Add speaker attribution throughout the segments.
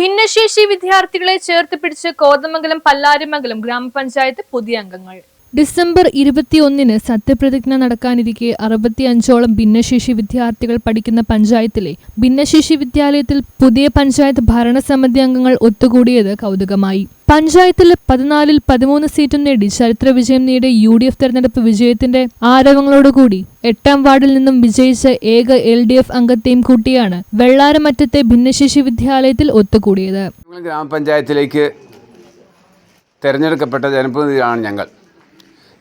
Speaker 1: ഭിന്നശേഷി വിദ്യാർത്ഥികളെ ചേർത്ത് പിടിച്ച് കോതമംഗലം പല്ലാരിമംഗലം ഗ്രാമപഞ്ചായത്ത് പുതിയ അംഗങ്ങൾ. ഡിസംബർ ഇരുപത്തിയൊന്നിന് സത്യപ്രതിജ്ഞ നടക്കാനിരിക്കെ അറുപത്തിയഞ്ചോളം ഭിന്നശേഷി വിദ്യാർത്ഥികൾ പഠിക്കുന്ന പഞ്ചായത്തിലെ ഭിന്നശേഷി വിദ്യാലയത്തിൽ പുതിയ പഞ്ചായത്ത് ഭരണസമിതി അംഗങ്ങൾ ഒത്തുകൂടിയത് കൗതുകമായി. പഞ്ചായത്തിൽ പതിനാലിൽ പതിമൂന്ന് സീറ്റും നേടി ചരിത്ര വിജയം നേടിയ യു ഡി എഫ് തെരഞ്ഞെടുപ്പ് വിജയത്തിന്റെ ആരവങ്ങളോടുകൂടി എട്ടാം വാർഡിൽ നിന്നും വിജയിച്ച ഏക എൽ ഡി എഫ് അംഗത്തെയും കൂട്ടിയാണ് വെള്ളാരമറ്റത്തെ ഭിന്നശേഷി വിദ്യാലയത്തിൽ ഒത്തുകൂടിയത്.
Speaker 2: ഗ്രാമപഞ്ചായത്തിലേക്ക് തെരഞ്ഞെടുക്കപ്പെട്ട ജനപ്രതിനിധിയാണ് ഞങ്ങൾ.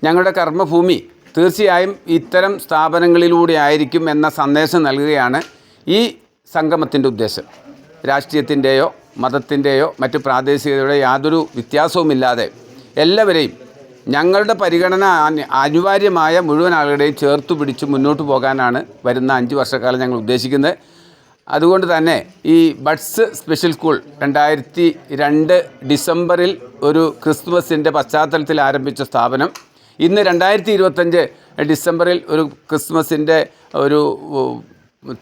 Speaker 2: ഞങ്ങളുടെ കർമ്മഭൂമി തീർച്ചയായും ഇത്തരം സ്ഥാപനങ്ങളിലൂടെ ആയിരിക്കും എന്ന സന്ദേശം നൽകുകയാണ് ഈ സംഗമത്തിന്റെ ഉദ്ദേശം. രാഷ്ട്രീയത്തിന്റെയോ മതത്തിന്റെയോ മറ്റ് പ്രാദേശികതയുടെ യാതൊരു വ്യത്യാസവുമില്ലാതെ എല്ലാവരെയും ഞങ്ങളുടെ പരിഗണന അനിവാര്യമായ മുഴുവൻ ആളുകളെയും ചേർത്ത് പിടിച്ച് മുന്നോട്ട് പോകാനാണ് വരുന്ന അഞ്ച് വർഷക്കാലം ഞങ്ങൾ ഉദ്ദേശിക്കുന്നത്. അതുകൊണ്ട് തന്നെ ഈ ബഡ്സ് സ്പെഷ്യൽ സ്കൂൾ രണ്ടായിരത്തി രണ്ട് ഡിസംബറിൽ ഒരു ക്രിസ്മസിന്റെ പശ്ചാത്തലത്തിൽ ആരംഭിച്ച സ്ഥാപനം. ഇന്ന് രണ്ടായിരത്തി ഇരുപത്തഞ്ച് ഡിസംബറിൽ ഒരു ക്രിസ്മസിന്റെ ഒരു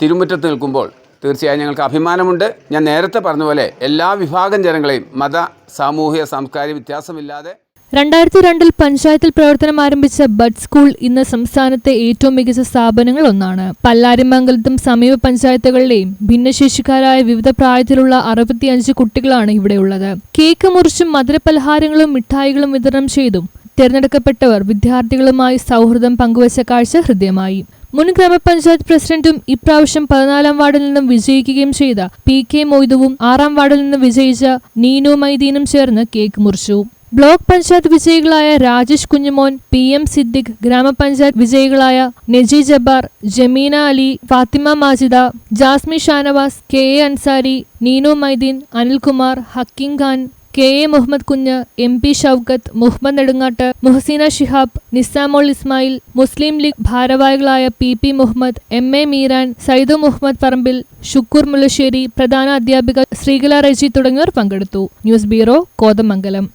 Speaker 2: തിരുമുറ്റത്ത് നിൽക്കുമ്പോൾ തീർച്ചയായും ഞങ്ങൾക്ക് അഭിമാനമുണ്ട്. ഞാൻ നേരത്തെ പറഞ്ഞ പോലെ എല്ലാ വിഭാഗം ജനങ്ങളെയും മത സാമൂഹിക സാംസ്കാരിക വ്യത്യാസമില്ലാതെ
Speaker 1: രണ്ടായിരത്തി രണ്ടിൽ പഞ്ചായത്തിൽ പ്രവർത്തനം ആരംഭിച്ച ബഡ് സ്കൂൾ ഇന്ന് സംസ്ഥാനത്തെ ഏറ്റവും മികച്ച സ്ഥാപനങ്ങൾ ഒന്നാണ് പല്ലാരിമംഗലത്തും സമീപ പഞ്ചായത്തുകളിലെയും ഭിന്നശേഷിക്കാരായ വിവിധ പ്രായത്തിലുള്ള അറുപത്തിയഞ്ച് കുട്ടികളാണ് ഇവിടെയുള്ളത്. കേക്ക് മുറിച്ചും മധുരപലഹാരങ്ങളും മിഠായികളും വിതരണം ചെയ്തും തിരഞ്ഞെടുക്കപ്പെട്ടവർ വിദ്യാർത്ഥികളുമായി സൗഹൃദം പങ്കുവച്ച കാഴ്ച ഹൃദ്യമായി. മുൻ ഗ്രാമപഞ്ചായത്ത് പ്രസിഡന്റും ഇപ്രാവശ്യം പതിനാലാം വാർഡിൽ നിന്നും വിജയിക്കുകയും ചെയ്ത പി കെ മൊയ്തുവും ആറാം വാർഡിൽ നിന്ന് വിജയിച്ച നീനു മൈദീനും ചേർന്ന് കേക്ക് മുറിച്ചു. ബ്ലോക്ക് പഞ്ചായത്ത് വിജയികളായ രാജേഷ് കുഞ്ഞുമോൻ പി എം സിദ്ദിഖ് ഗ്രാമപഞ്ചായത്ത് വിജയികളായ Naji Jabbar Jameena Ali Fathima Majida Jasmi Shanavas K A Ansari Neenu Maideen Anilkumar Hakkim Khan K A Muhammad Kunju M P Shoukath Muhammad Nedungattu Muhaseena Shihab Nisamol Ismail Muslim League ഭാരവാഹികളായ P P Muhammad M A Meeran Saidu Muhammad Parambil Shukkoor Mullassery പ്രധാന അധ്യാപിക ശ്രീകല റജി തുടങ്ങിയവർ പങ്കെടുത്തു. News bureau Kothamangalam.